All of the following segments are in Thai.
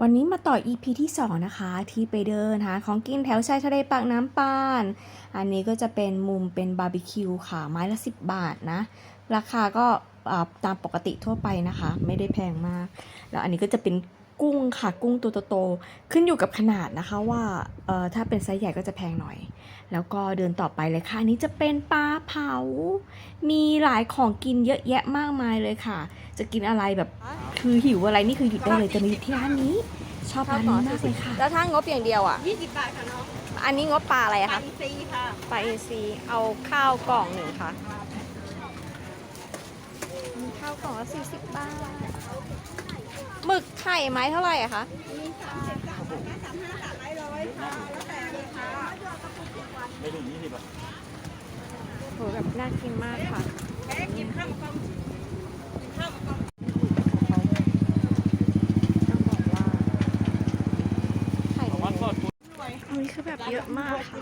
วันนี้มาต่อ EP ที่ 2 นะคะ ที่ไปเดินหาของกินแถวชายทะเลปากน้ำปาน อันนี้ก็จะเป็นมุมเป็นบาร์บีคิวค่ะ ไม้ละ 10 บาทนะ ราคาก็ตามปกติทั่วไปนะคะ ไม่ได้แพงมาก แล้วอันนี้ก็จะเป็นกุ้งค่ะ กุ้งตัวโตๆขึ้นอยู่กับขนาดนะคะว่าถ้าเป็นไซส์ใหญ่ก็จะแพงหน่อย แล้วก็เดินต่อไปเลยค่ะ อันนี้จะเป็นปลา เผา มีหลายของกินเยอะแยะมากมายเลยค่ะ จะกินอะไรแบบคือหิวอะไรนี่คือหยุดได้เลยจะมาหยุดที่ร้านนี้ ชอบร้านนี้มากเลยค่ะ แล้วถ้างบอย่างเดียวอะ 20 บาทค่ะน้องอันนี้งบปลาอะไรอะปัคะนซีค่ะปลาเอซีเอาข้าวกล่องหนึ่งค่ะมีข้าวกล่องละสี่สิบบาท หมึกไข่ไม้เท่าไหร่อะคะ มี30กับ35กับ100ค่ะ แล้วแต่เลยค่ะโหแบบน่ากินมากค่ะแม่กินข้าวกล่องข้าวกล่องต้องบอกว่าไข่ด้วยอันนี้คือแบบเยอะมากค่ะ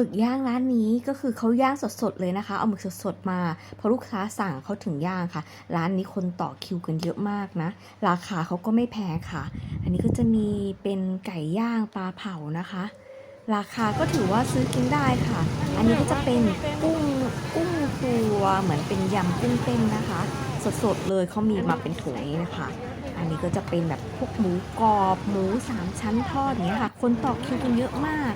หมึกย่างร้านนี้ก็คือเขาย่างสดๆเลยนะคะ เอาหมึกสดๆมาพอลูกค้าสั่งเขาถึงย่างค่ะ ร้านนี้คนต่อคิวกันเยอะมากนะ ราคาเขาก็ไม่แพงค่ะ อันนี้ก็จะมีเป็นไก่ย่างปลาเผานะคะ ราคาก็ถือว่าซื้อกินได้ค่ะ อันนี้ก็จะเป็นกุ้งกุ้งตัวเหมือนเป็นยำกุ้งเต้นนะคะ สดๆเลยเขามีมาเป็นถุงนี้นะคะอันนี้ก็จะเป็นแบบพวกหมูกรอบหมูสามชั้นทอดอย่างเงี้ยค่ะ คนต่อคิวกันเยอะมาก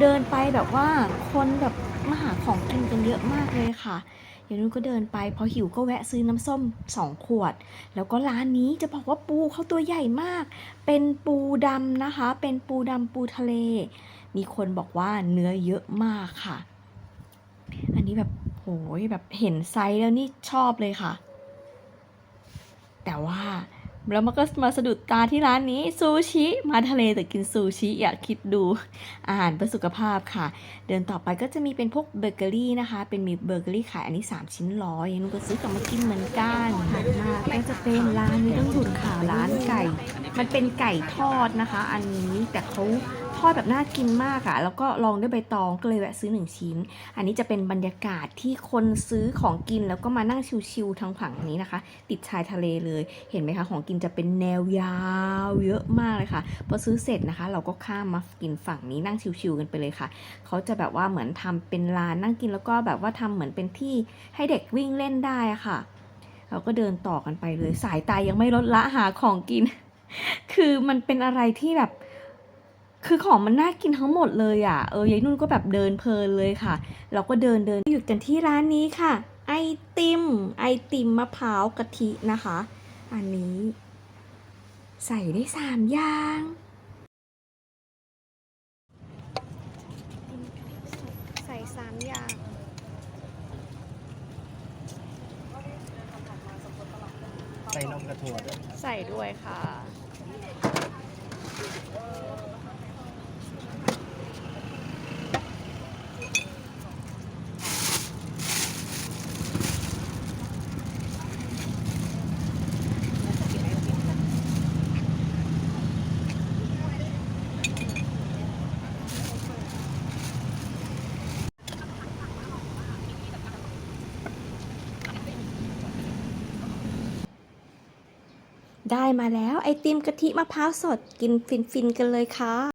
เดินไปแบบว่าคนแบบมาหาของกินกันเยอะมากเลยค่ะอย่างนู้นก็เดินไปพอหิวก็แวะซื้อน้ำส้มสองขวด แล้วก็ร้านนี้จะบอกว่าปูเขาตัวใหญ่มาก เป็นปูดำนะคะ เป็นปูดำปูทะเล มีคนบอกว่าเนื้อเยอะมากค่ะ อันนี้แบบโหยแบบเห็นไซส์แล้วนี่ชอบเลยค่ะ แต่ว่า แล้วมันก็มาสะดุดตาที่ร้านนี้ซูชิมาทะเลแต่กินซูชิอยากคิดดูอาหารเพื่อสุขภาพค่ะ เดินต่อไปก็จะมีเป็นพวกเบเกอรี่นะคะ เป็นมีเบเกอรี่ขายอันนี้ 3 ชิ้นร้อยยังนุก็ซื้อกลับมากินเหมือนกันถัดมาก็จะเป็นร้านนี้ต้องหยุดค่ะร้านไก่ มันเป็นไก่ทอดนะคะ อันนี้แต่เขา ทอดแบบน่ากินมากอะแล้วก็ลองด้วยใบตองก็เลยแวะซื้อหนึ่งชิ้น อันนี้จะเป็นบรรยากาศที่คนซื้อของกินแล้วก็มานั่งชิวๆทางฝั่งนี้นะคะ ติดชายทะเลเลย เห็นไหมคะ ของกินจะเป็นแนวยาวเยอะมากเลยค่ะ พอซื้อเสร็จนะคะ เราก็ข้ามมากินฝั่งนี้นั่งชิวๆกันไปเลยค่ะ เขาจะแบบว่าเหมือนทำเป็นลานนั่งกินแล้วก็แบบว่าทำเหมือนเป็นที่ให้เด็กวิ่งเล่นได้ค่ะเราก็เดินต่อกันไปเลย สายตายยังไม่ลดละหาของกิน คือมันเป็นอะไรที่แบบ คือของมันน่ากินทั้งหมดเลยอะ เออยายนุ่นก็แบบเดินเพลินเลยค่ะ เราก็เดินเดินหยุดกันที่ร้านนี้ค่ะ ไอติม ไอติมมะพร้าวกะทินะคะ อันนี้ ใส่ได้สามอย่าง ใส่สามอย่าง ใส่นมกระถั่วด้วย ใส่ด้วยค่ะ ได้มาแล้วไอติมกะทิมะพร้าวสดกินฟินๆกันเลยค่ะ